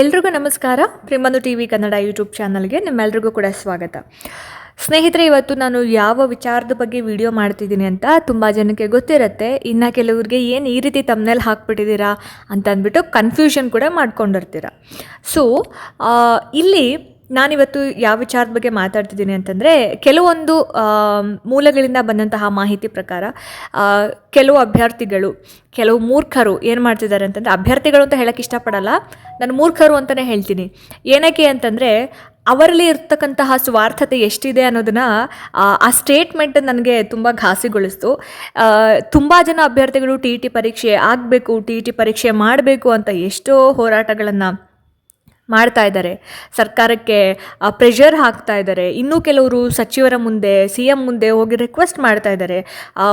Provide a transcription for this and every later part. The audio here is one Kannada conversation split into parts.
ಎಲ್ರಿಗೂ ನಮಸ್ಕಾರ. ಪ್ರೇಮನು ಟಿ ವಿ ಕನ್ನಡ ಯೂಟ್ಯೂಬ್ ಚಾನಲ್ಗೆ ನಿಮ್ಮೆಲ್ರಿಗೂ ಕೂಡ ಸ್ವಾಗತ. ಸ್ನೇಹಿತರೆ, ಇವತ್ತು ನಾನು ಯಾವ ವಿಚಾರದ ಬಗ್ಗೆ ವಿಡಿಯೋ ಮಾಡ್ತಿದ್ದೀನಿ ಅಂತ ತುಂಬ ಜನಕ್ಕೆ ಗೊತ್ತಿರುತ್ತೆ. ಇನ್ನು ಕೆಲವ್ರಿಗೆ ಏನು ಈ ರೀತಿ ತಮ್ಮನೇಲಿ ಹಾಕ್ಬಿಟ್ಟಿದ್ದೀರಾ ಅಂತ ಅಂದ್ಬಿಟ್ಟು ಕನ್ಫ್ಯೂಷನ್ ಕೂಡ ಮಾಡ್ಕೊಂಡಿರ್ತೀರ. ಸೊ ಇಲ್ಲಿ ನಾನಿವತ್ತು ಯಾವ ವಿಚಾರದ ಬಗ್ಗೆ ಮಾತಾಡ್ತಿದ್ದೀನಿ ಅಂತಂದರೆ ಕೆಲವೊಂದು ಮೂಲಗಳಿಂದ ಬಂದಂತಹ ಮಾಹಿತಿ ಪ್ರಕಾರ ಕೆಲವು ಅಭ್ಯರ್ಥಿಗಳು ಕೆಲವು ಮೂರ್ಖರು ಏನು ಮಾಡ್ತಿದ್ದಾರೆ ಅಂತಂದರೆ ಅಭ್ಯರ್ಥಿಗಳು ಅಂತ ಹೇಳಕ್ಕೆ ಇಷ್ಟಪಡಲ್ಲ ನಾನು ಮೂರ್ಖರು ಅಂತಲೇ ಹೇಳ್ತೀನಿ. ಏನಕ್ಕೆ ಅಂತಂದರೆ ಅವರಲ್ಲಿ ಇರ್ತಕ್ಕಂತಹ ಸ್ವಾರ್ಥತೆ ಎಷ್ಟಿದೆ ಅನ್ನೋದನ್ನು ಆ, ಆ ಸ್ಟೇಟ್ಮೆಂಟ್ ನನಗೆ ತುಂಬ ಘಾಸಿಗೊಳಿಸ್ತು. ತುಂಬ ಜನ ಅಭ್ಯರ್ಥಿಗಳು ಟಿ ಇ ಟಿ ಪರೀಕ್ಷೆ ಆಗಬೇಕು ಟಿ ಇ ಟಿ ಪರೀಕ್ಷೆ ಮಾಡಬೇಕು ಅಂತ ಎಷ್ಟೋ ಹೋರಾಟಗಳನ್ನು ಮಾಡ್ತಾ ಇದ್ದಾರೆ. ಸರ್ಕಾರಕ್ಕೆ ಪ್ರೆಷರ್ ಹಾಕ್ತಾ ಇದ್ದಾರೆ. ಇನ್ನೂ ಕೆಲವರು ಸಚಿವರ ಮುಂದೆ ಸಿ ಎಂ ಮುಂದೆ ಹೋಗಿ ರಿಕ್ವೆಸ್ಟ್ ಮಾಡ್ತಾ ಇದ್ದಾರೆ.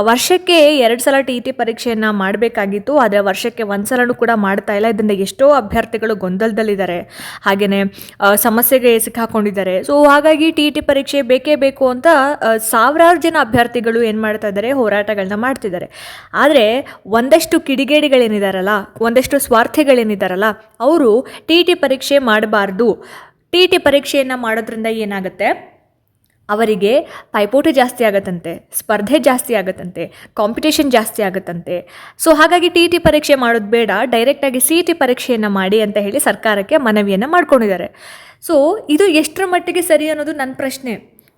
ವರ್ಷಕ್ಕೆ ಎರಡು ಸಲ ಟಿ ಇ ಟಿ ಪರೀಕ್ಷೆಯನ್ನು ಮಾಡಬೇಕಾಗಿತ್ತು. ಆದರೆ ವರ್ಷಕ್ಕೆ ಒಂದು ಸಲನೂ ಕೂಡ ಮಾಡ್ತಾ ಇಲ್ಲ. ಇದರಿಂದ ಎಷ್ಟೋ ಅಭ್ಯರ್ಥಿಗಳು ಗೊಂದಲದಲ್ಲಿದ್ದಾರೆ. ಹಾಗೆಯೇ ಸಮಸ್ಯೆಗೆ ಸಿಕ್ಕಾಕೊಂಡಿದ್ದಾರೆ. ಸೊ ಹಾಗಾಗಿ ಟಿ ಟಿ ಪರೀಕ್ಷೆ ಬೇಕೇ ಬೇಕು ಅಂತ ಸಾವಿರಾರು ಜನ ಅಭ್ಯರ್ಥಿಗಳು ಏನು ಮಾಡ್ತಾ ಇದ್ದಾರೆ? ಹೋರಾಟಗಳನ್ನ ಮಾಡ್ತಿದ್ದಾರೆ. ಆದರೆ, ಒಂದಷ್ಟು ಕಿಡಿಗೇಡಿಗಳೇನಿದಾರಲ್ಲ, ಒಂದಷ್ಟು ಸ್ವಾರ್ಥಿಗಳೇನಿದಾರಲ್ಲ, ಅವರು ಟಿ ಟಿ ಪರೀಕ್ಷೆ ಮಾಡಬಾರ್ದು. ಟಿ ಟಿ ಪರೀಕ್ಷೆಯನ್ನು ಮಾಡೋದ್ರಿಂದ ಏನಾಗುತ್ತೆ? ಅವರಿಗೆ ಪೈಪೋಟಿ ಜಾಸ್ತಿ ಆಗತ್ತಂತೆ, ಸ್ಪರ್ಧೆ ಜಾಸ್ತಿ ಆಗತ್ತಂತೆ ಕಾಂಪಿಟೇಷನ್ ಜಾಸ್ತಿ ಆಗತ್ತಂತೆ. ಸೊ ಹಾಗಾಗಿ ಟಿ ಟಿ ಪರೀಕ್ಷೆ ಮಾಡೋದು ಬೇಡ ಡೈರೆಕ್ಟಾಗಿ ಸಿ ಟಿ ಪರೀಕ್ಷೆಯನ್ನು ಮಾಡಿ ಅಂತ ಹೇಳಿ ಸರ್ಕಾರಕ್ಕೆ ಮನವಿಯನ್ನು ಮಾಡ್ಕೊಂಡಿದ್ದಾರೆ. ಸೊ ಇದು ಎಷ್ಟರ ಮಟ್ಟಿಗೆ ಸರಿ ಅನ್ನೋದು ನನ್ನ ಪ್ರಶ್ನೆ.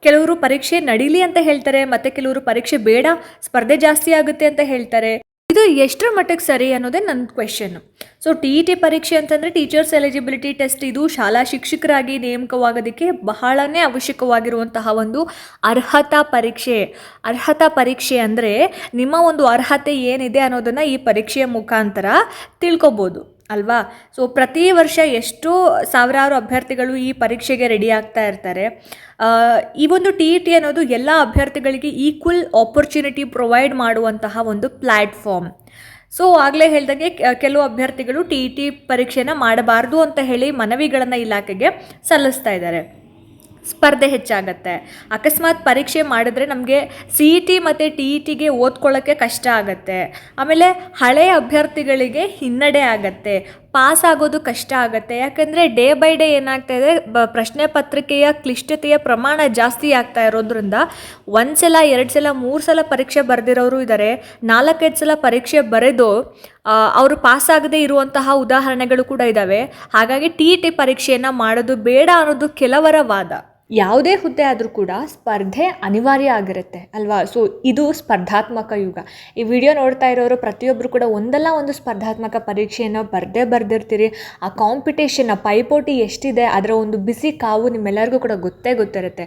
ಕೆಲವರು ಪರೀಕ್ಷೆ ನಡೀಲಿ ಅಂತ ಹೇಳ್ತಾರೆ, ಮತ್ತು ಕೆಲವರು ಪರೀಕ್ಷೆ ಬೇಡ, ಸ್ಪರ್ಧೆ ಜಾಸ್ತಿ ಆಗುತ್ತೆ ಅಂತ ಹೇಳ್ತಾರೆ. ಇದು ಎಷ್ಟರ ಮಟ್ಟಿಗೆ ಸರಿ ಅನ್ನೋದೇ ನನ್ನ question so T E T ಪರೀಕ್ಷೆ ಅಂತಂದರೆ ಟೀಚರ್ಸ್ ಎಲಿಜಿಬಿಲಿಟಿ ಟೆಸ್ಟ್ ಇದು ಶಾಲಾ ಶಿಕ್ಷಕರಾಗಿ ನೇಮಕವಾಗೋದಕ್ಕೆ ಬಹಳನೇ ಅವಶ್ಯಕವಾಗಿರುವಂತಹ ಒಂದು ಅರ್ಹತಾ ಪರೀಕ್ಷೆ. ಅರ್ಹತಾ ಪರೀಕ್ಷೆ ಅಂದರೆ ನಿಮ್ಮ ಒಂದು ಅರ್ಹತೆ ಏನಿದೆ ಅನ್ನೋದನ್ನು ಈ ಪರೀಕ್ಷೆಯ ಮುಖಾಂತರ ತಿಳ್ಕೊಬೋದು. ಅಲ್ವಾ? ಸೊ ಪ್ರತಿ ವರ್ಷ ಎಷ್ಟೋ ಸಾವಿರಾರು ಅಭ್ಯರ್ಥಿಗಳು ಈ ಪರೀಕ್ಷೆಗೆ ರೆಡಿ ಆಗ್ತಾ ಇರ್ತಾರೆ. ಈ ಒಂದು ಟಿ ಇ ಟಿ ಅನ್ನೋದು ಎಲ್ಲ ಅಭ್ಯರ್ಥಿಗಳಿಗೆ ಈಕ್ವಲ್ ಆಪರ್ಚುನಿಟಿ ಪ್ರೊವೈಡ್ ಮಾಡುವಂತಹ ಒಂದು ಪ್ಲ್ಯಾಟ್ಫಾರ್ಮ್ ಸೊ ಆಗಲೇ ಹೇಳ್ದಂಗೆ ಕೆಲವು ಅಭ್ಯರ್ಥಿಗಳು ಟಿ ಇ ಟಿ ಪರೀಕ್ಷೆನ ಮಾಡಬಾರ್ದು ಅಂತ ಹೇಳಿ ಮನವಿಗಳನ್ನು ಇಲಾಖೆಗೆ ಸಲ್ಲಿಸ್ತಾ ಇದ್ದಾರೆ. ಸ್ಪರ್ಧೆ ಹೆಚ್ಚಾಗತ್ತೆ. ಅಕಸ್ಮಾತ್ ಪರೀಕ್ಷೆ ಮಾಡಿದ್ರೆ ನಮಗೆ ಸಿ ಇ ಟಿ ಮತ್ತು ಟಿ ಇ ಟಿಗೆ ಓದ್ಕೊಳ್ಳೋಕ್ಕೆ ಕಷ್ಟ ಆಗುತ್ತೆ. ಆಮೇಲೆ ಹಳೆಯ ಅಭ್ಯರ್ಥಿಗಳಿಗೆ ಹಿನ್ನಡೆ ಆಗತ್ತೆ. ಪಾಸ್ ಆಗೋದು ಕಷ್ಟ ಆಗುತ್ತೆ. ಯಾಕಂದರೆ ಡೇ ಬೈ ಡೇ ಏನಾಗ್ತಾ ಇದೆ, ಬ ಪ್ರಶ್ನೆ ಪತ್ರಿಕೆಯ ಕ್ಲಿಷ್ಟತೆಯ ಪ್ರಮಾಣ ಜಾಸ್ತಿ ಆಗ್ತಾ ಇರೋದ್ರಿಂದ ಒಂದು ಸಲ, ಎರಡು ಸಲ, ಮೂರು ಸಲ ಪರೀಕ್ಷೆ ಬರೆದಿರೋರು ಇದ್ದಾರೆ ನಾಲ್ಕೈದು ಸಲ ಪರೀಕ್ಷೆ ಬರೆದು ಅವರು ಪಾಸ್ ಆಗದೇ ಇರುವಂತಹ ಉದಾಹರಣೆಗಳು ಕೂಡ ಇದ್ದಾವೆ ಹಾಗಾಗಿ ಟಿ ಇ ಟಿ ಪರೀಕ್ಷೆಯನ್ನು ಮಾಡೋದು ಬೇಡ ಅನ್ನೋದು ಕೆಲವರ ವಾದ. ಯಾವುದೇ ಹುದ್ದೆ ಆದರೂ ಕೂಡ ಸ್ಪರ್ಧೆ ಅನಿವಾರ್ಯ ಆಗಿರುತ್ತೆ, ಅಲ್ವಾ? ಸೊ ಇದು ಸ್ಪರ್ಧಾತ್ಮಕ ಯುಗ. ಈ ವಿಡಿಯೋ ನೋಡ್ತಾ ಇರೋರು ಪ್ರತಿಯೊಬ್ಬರು ಕೂಡ ಒಂದಲ್ಲ ಒಂದು ಸ್ಪರ್ಧಾತ್ಮಕ ಪರೀಕ್ಷೆಯನ್ನು ಬರ್ದೇ ಬರೆದಿರ್ತೀರಿ. ಆ ಕಾಂಪಿಟೇಷನ್ ಪೈಪೋಟಿ ಎಷ್ಟಿದೆ, ಅದರ ಒಂದು ಬಿಸಿ ಕಾವು ನಿಮ್ಮೆಲ್ಲರಿಗೂ ಕೂಡ ಗೊತ್ತೇ ಗೊತ್ತಿರುತ್ತೆ.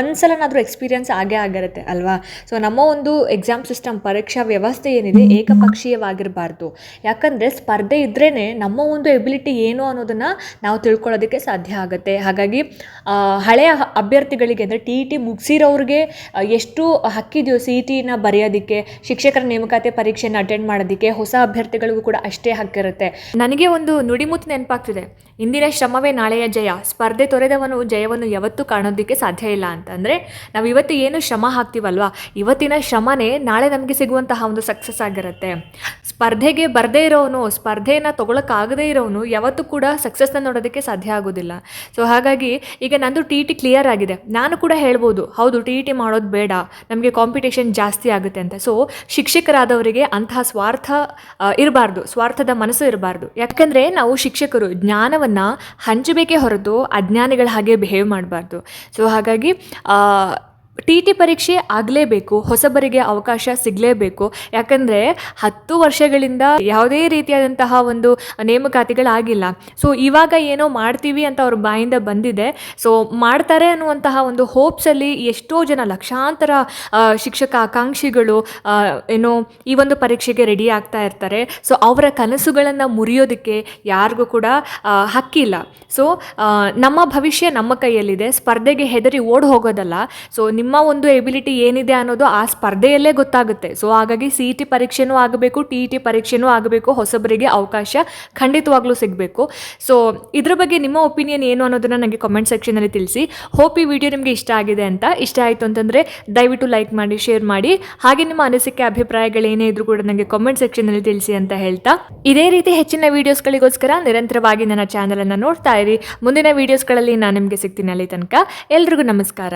ಒಂದ್ಸಲನಾದರೂ ಎಕ್ಸ್ಪೀರಿಯನ್ಸ್ ಆಗೇ ಆಗಿರುತ್ತೆ, ಅಲ್ವಾ? ಸೊ ನಮ್ಮ ಒಂದು ಎಕ್ಸಾಮ್ ಸಿಸ್ಟಮ್ ಪರೀಕ್ಷಾ ವ್ಯವಸ್ಥೆ ಏನಿದೆ ಏಕಪಕ್ಷೀಯವಾಗಿರಬಾರ್ದು. ಯಾಕಂದರೆ ಸ್ಪರ್ಧೆ ಇದ್ರೇ ನಮ್ಮ ಒಂದು ಎಬಿಲಿಟಿ ಏನು ಅನ್ನೋದನ್ನು ನಾವು ತಿಳ್ಕೊಳ್ಳೋದಕ್ಕೆ ಸಾಧ್ಯ ಆಗುತ್ತೆ. ಹಾಗಾಗಿ ಹಳೆಯ ಅಭ್ಯರ್ಥಿಗಳಿಗೆ ಅಂದರೆ ಟಿ ಇ ಟಿ ಮುಗಿಸಿರೋರಿಗೆ ಎಷ್ಟು ಹಕ್ಕಿದೆಯೋ ಸಿ ಇ ಟಿನ ಬರೆಯೋದಕ್ಕೆ, ಶಿಕ್ಷಕರ ನೇಮಕಾತಿ ಪರೀಕ್ಷೆಯನ್ನು ಅಟೆಂಡ್ ಮಾಡೋದಕ್ಕೆ ಹೊಸ ಅಭ್ಯರ್ಥಿಗಳಿಗೂ ಕೂಡ ಅಷ್ಟೇ ಹಕ್ಕಿರುತ್ತೆ. ನನಗೆ ಒಂದು ನುಡಿಮುತ್ತು ನೆನಪಾಗ್ತಿದೆ. ಇಂದಿನ ಶ್ರಮವೇ ನಾಳೆಯ ಜಯ, ಸ್ಪರ್ಧೆ ತೊರೆದವನು ಜಯವನ್ನು ಯಾವತ್ತೂ ಕಾಣೋದಕ್ಕೆ ಸಾಧ್ಯ ಇಲ್ಲ ಅಂತ. ಅಂದರೆ ನಾವು ಇವತ್ತು ಏನು ಶ್ರಮ ಹಾಕ್ತೀವಲ್ವಾ? ಇವತ್ತಿನ ಶ್ರಮನೇ ನಾಳೆ ನಮಗೆ ಸಿಗುವಂತಹ ಒಂದು ಸಕ್ಸಸ್ ಆಗಿರುತ್ತೆ. ಸ್ಪರ್ಧೆಗೆ ಬರದೇ ಇರೋನು ಸ್ಪರ್ಧೆಯನ್ನು ತೊಗೊಳಕ್ಕಾಗದೇ ಇರೋನು ಯಾವತ್ತೂ ಕೂಡ ಸಕ್ಸಸ್ನ ನೋಡೋದಕ್ಕೆ ಸಾಧ್ಯ ಆಗೋದಿಲ್ಲ. ಸೊ ಹಾಗಾಗಿ ಈಗ ನಂದು ಟಿ ಟಿ ಕ್ಲಿಯರ್ ಆಗಿದೆ. ನಾನು ಕೂಡ ಹೇಳ್ಬೋದು, ಹೌದು ಟಿ ಟಿ ಮಾಡೋದು ಬೇಡ, ನಮಗೆ ಕಾಂಪಿಟೇಷನ್ ಜಾಸ್ತಿ ಆಗುತ್ತೆ ಅಂತ. ಸೊ ಶಿಕ್ಷಕರಾದವರಿಗೆ ಅಂತಹ ಸ್ವಾರ್ಥ ಇರಬಾರ್ದು, ಸ್ವಾರ್ಥದ ಮನಸ್ಸು ಇರಬಾರ್ದು. ಯಾಕಂದರೆ ನಾವು ಶಿಕ್ಷಕರು, ಜ್ಞಾನವನ್ನು ಹಂಚಬೇಕೇ ಹೊರತು ಅಜ್ಞಾನಿಗಳ ಹಾಗೆ ಬಿಹೇವ್ ಮಾಡಬಾರ್ದು. ಸೊ ಹಾಗಾಗಿ ಟಿ ಟಿ ಪರೀಕ್ಷೆ ಆಗಲೇಬೇಕು, ಹೊಸಬರಿಗೆ ಅವಕಾಶ ಸಿಗಲೇಬೇಕು. ಯಾಕಂದರೆ ಹತ್ತು ವರ್ಷಗಳಿಂದ ಯಾವುದೇ ರೀತಿಯಾದಂತಹ ಒಂದು ನೇಮಕಾತಿಗಳಾಗಿಲ್ಲ. ಸೊ ಇವಾಗ ಏನೋ ಮಾಡ್ತೀವಿ ಅಂತ ಅವ್ರ ಬಾಯಿಂದ ಬಂದಿದೆ. ಸೊ ಮಾಡ್ತಾರೆ ಅನ್ನುವಂತಹ ಒಂದು ಹೋಪ್ಸಲ್ಲಿ ಎಷ್ಟೋ ಜನ ಲಕ್ಷಾಂತರ ಶಿಕ್ಷಕ ಆಕಾಂಕ್ಷಿಗಳು ಏನೋ ಈ ಒಂದು ಪರೀಕ್ಷೆಗೆ ರೆಡಿ ಆಗ್ತಾ ಇರ್ತಾರೆ. ಸೊ ಅವರ ಕನಸುಗಳನ್ನು ಮುರಿಯೋದಕ್ಕೆ ಯಾರಿಗೂ ಕೂಡ ಹಕ್ಕಿಲ್ಲ. ಸೊ ನಮ್ಮ ಭವಿಷ್ಯ ನಮ್ಮ ಕೈಯಲ್ಲಿದೆ. ಸ್ಪರ್ಧೆಗೆ ಹೆದರಿ ಓಡ್ ಹೋಗೋದಲ್ಲ. ಸೊ ನಿಮ್ಮ ನಿಮ್ಮ ಒಂದು ಎಬಿಲಿಟಿ ಏನಿದೆ ಅನ್ನೋದು ಆ ಸ್ಪರ್ಧೆಯಲ್ಲೇ ಗೊತ್ತಾಗುತ್ತೆ. ಸೊ ಹಾಗಾಗಿ ಸಿ ಇ ಟಿ ಪರೀಕ್ಷೆನೂ ಆಗಬೇಕು ಟಿ ಇ ಟಿ ಪರೀಕ್ಷೆನೂ ಆಗಬೇಕು, ಹೊಸಬರಿಗೆ ಅವಕಾಶ ಖಂಡಿತವಾಗ್ಲೂ ಸಿಗಬೇಕು. ಸೊ ಇದ್ರ ಬಗ್ಗೆ ನಿಮ್ಮ ಒಪಿನಿಯನ್ ಏನು ಅನ್ನೋದನ್ನ ನನಗೆ ಕಮೆಂಟ್ ಸೆಕ್ಷನಲ್ಲಿ ತಿಳಿಸಿ. ಹೋಪ್ ಈ ವಿಡಿಯೋ ನಿಮಗೆ ಇಷ್ಟ ಆಗಿದೆ ಅಂತ. ಇಷ್ಟ ಆಯಿತು ಅಂತಂದರೆ ದಯವಿಟ್ಟು ಲೈಕ್ ಮಾಡಿ ಶೇರ್ ಮಾಡಿ. ಹಾಗೆ ನಿಮ್ಮ ಅನಿಸಿಕೆ ಅಭಿಪ್ರಾಯಗಳೇನೇ ಇದ್ರೂ ಕೂಡ ನನಗೆ ಕಾಮೆಂಟ್ ಸೆಕ್ಷನ್ನಲ್ಲಿ ತಿಳಿಸಿ ಅಂತ ಹೇಳ್ತಾ. ಇದೇ ರೀತಿ ಹೆಚ್ಚಿನ ವೀಡಿಯೋಸ್ಗಳಿಗೋಸ್ಕರ ನಿರಂತರವಾಗಿ ನನ್ನ ಚಾನಲನ್ನು ನೋಡ್ತಾ ಇರಿ. ಮುಂದಿನ ವೀಡಿಯೋಸ್ಗಳಲ್ಲಿ ನಾನು ನಿಮಗೆ ಸಿಗ್ತೀನಿ ಅಲ್ಲಿ ತನಕ. ಎಲ್ರಿಗೂ ನಮಸ್ಕಾರ.